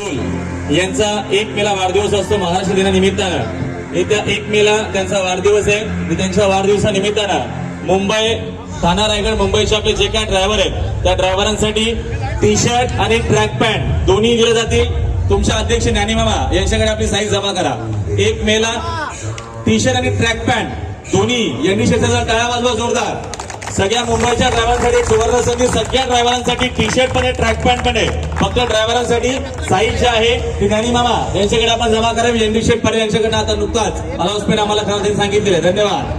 यांचा एक मेला वाढदिवस असतो महाराष्ट्र दिनानिमित्तानं. येत्या एक मेला त्यांचा वाढदिवस आहे. त्यांच्या वाढदिवसानिमित्तानं मुंबई ठाणा रायगड मुंबईचे आपले जे काय ड्रायव्हर आहेत त्या ड्रायव्हरांसाठी टी शर्ट आणि ट्रॅक पॅन्ट दोन्ही दिले जातील. तुमच्या अध्यक्ष ज्ञानीमामा यांच्याकडे आपली साईज जमा करा. एक मेला टी शर्ट आणि ट्रॅक पॅन्ट दोन्ही. यांनी क्षेत्राचा टाळा वाजवा जोरदार. सगळ्या मुंबईच्या ड्रायव्हरांसाठी सुवर्ण संधी सगळ्या ड्रायव्हरांसाठी टी शर्ट पण आहे ट्रॅक पॅन्ट पण आहे. फक्त ड्रायव्हरांसाठी साईज जे आहे ते ज्ञानी मामा यांच्याकडे आपण जमा करा एनडी शेट पाटील यांच्याकडे आता नुकताच अनाऊन्समेंट आम्हाला त्यांनी सांगितले धन्यवाद.